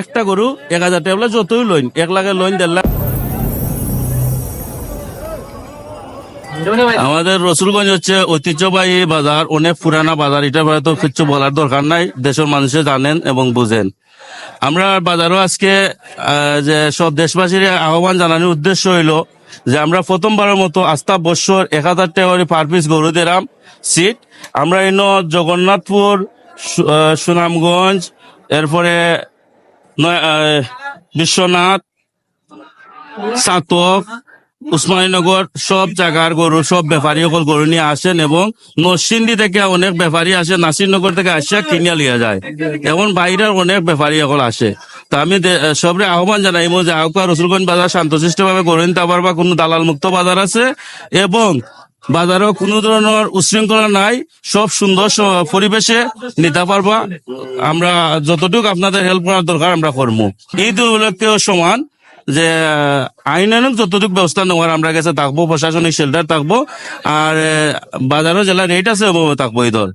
একটা গরু এক হাজার টাকা যতই লইন, এক লাখের লইন, দেড় লাখ। আমাদের রসুলগঞ্জ হচ্ছে ঐতিহ্যবাহী বাজার, অনেক পুরানা বাজার। এটা হয়তো কিছু বলার দরকার নাই, দেশের মানুষে জানেন এবং বুঝেন। আমরা বাজারও আজকে যে সব দেশবাসীর আহ্বান জানানোর উদ্দেশ্য হইল যে আমরা প্রথমবারের মতো আস্থা বৎসর এক হাজার টাকা পার পিস গরু দিলাম সিট আমরা ইন জগন্নাথপুর সুনামগঞ্জ, এরপরে বিশ্বনাথ, সাতক, উসমানীনগর, সব জায়গার গরু, সব ব্যাপারী সকল গরু নিয়ে আসেন এবং নরসিংদী থেকে অনেক ব্যাপারী আসে, নাসিরনগর থেকে আসিয়া কিনিয়া লিয়া যায়। এবং বাইরের অনেক ব্যাপারী সকল আসে। তা আমি সবরে আহ্বান জানাইব যে আউকা রসুলগঞ্জ বাজার শান্তশিষ্ট ভাবে গরু নিতে পারবা কোনো দালাল মুক্ত বাজার আছে এবং বাজারও কোনো ধরনের উশৃঙ্খলা নাই, সব সুন্দর পরিবেশে নিতে পারবা। আমরা যতটুকু আপনাদের হেল্প করার দরকার আমরা করব। ঈদ উপলক্ষেও সমান যে, আইন আইনানুক যতটুকু ব্যবস্থা নেওয়ার আমরা কাছে থাকব, প্রশাসনিক শেল্টার থাকব, আর বাজারও জেলা রেট আছে ওভাবে থাকব ঈদর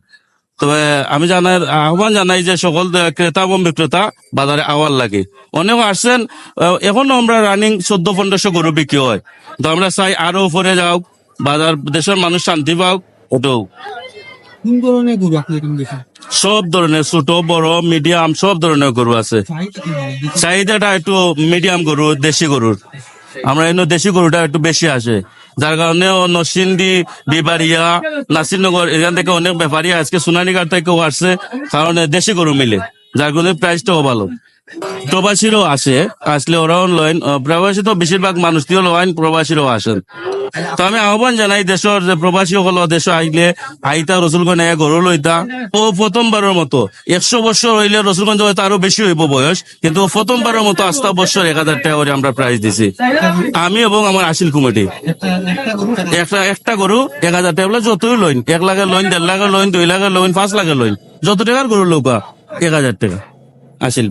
তবে আমি জানাই, আহ্বান জানাই যে সকল ক্রেতা এবং বিক্রেতা বাজারে আওয়ার লাগে। অনেক আসছেন এখনও আমরা রানিং চোদ্দ পনেরোশো গরু বিক্রি হয়। তো আমরা চাই আরও উপরে যাও বাজার দেশের মানুষ শান্তি পাও ওটাও কোন ধরনের গরু আপনি এরকম দেখেন সব ধরনের ছোট বড় মিডিয়াম সব ধরনের গরু আছে। মানে? চাহিদাটা একটু মিডিয়াম গরু দেশি গরুর। আমরা এনে দেশি গরুটা একটু বেশি আসে। যার কারণে নরসিংদী বিবারিয়া নাসিরনগর এখান থেকে অনেক ব্যাপারী আজকে সোনালীঘাট থেকেও আসছে কারণ দেশি গরু মিলে। যার কারণে প্রাইসটাও ভালো। প্রবাসীরও আসে, আসলে ওরাও লয়েন প্রবাসী তো বেশিরভাগ লয়েন আসেন। তো আমি আহ্বান জানাই দেশের যে প্রবাসী হল, দেশ আইলে আইতা রসুলগঞ্জ এ গরু লইতা। ও প্রথমবারের মতো, একশো বছর হইলে রসুলগঞ্জ হয়তো আরও বেশি হইব বয়স, কিন্তু প্রথমবারের মতো আস্থা বছর এক হাজার টাকা করে আমরা প্রাইজ দিছি। আমি এবং আমার আসিল কমিটি। একটা একটা গরু এক হাজার টাকা যতই লইন, এক লাখের লইন, দেড় লাখের লইন, দুই লাখের লইন, পাঁচ লাখের লইন, যত টাকার গরু লৌকা এক হাজার টাকা। আসিল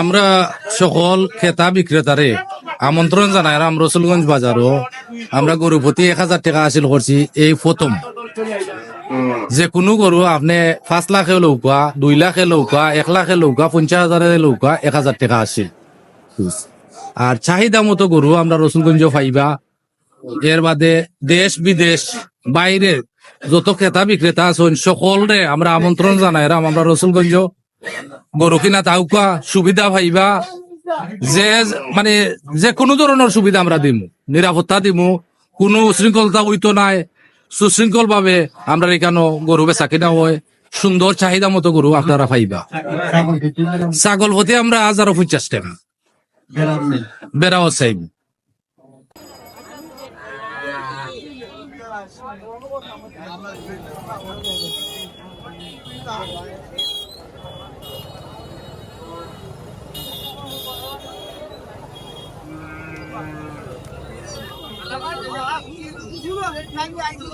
আমরা সকল ক্রেতা বিক্রেতারে আমন্ত্রণ জানাই রাম রসুলগঞ্জ বাজারও। আমরা গরু প্রতি এক হাজার টাকা হাসিল করছি, এই প্রথম। যে কোনো গরু আপনি পাঁচ লাখে লৌকা, দুই লাখে লৌকা, এক লাখে লৌকা, পঞ্চাশ হাজারে লৌকা, এক হাজার টাকা আসিল আর চাহিদা মতো গরু আমরা রসুলগঞ্জ পাইবা। এর বাদে দেশ বিদেশ, বাইরে যত ক্রেতা বিক্রেতা আছেন, সকলরে আমরা আমন্ত্রণ জানাই রাম আমরা রসুলগঞ্জ গরু কিনা সুবিধা পাইবা যে মানে যে কোনো ধরনের সুবিধা আমরা দিমু নিরাপত্তা দিমু, কোনো উশৃঙ্খলতা হইতো নাই সুশৃঙ্খল ভাবে আমরা এখানে গরু বেচা কিনা হয় সুন্দর চাহিদা মতো গরু আপনারা পাইবা ছাগল প্রতি আমরা হাজারো পঞ্চাশ টাকা বেড়াও চাইব 全家一起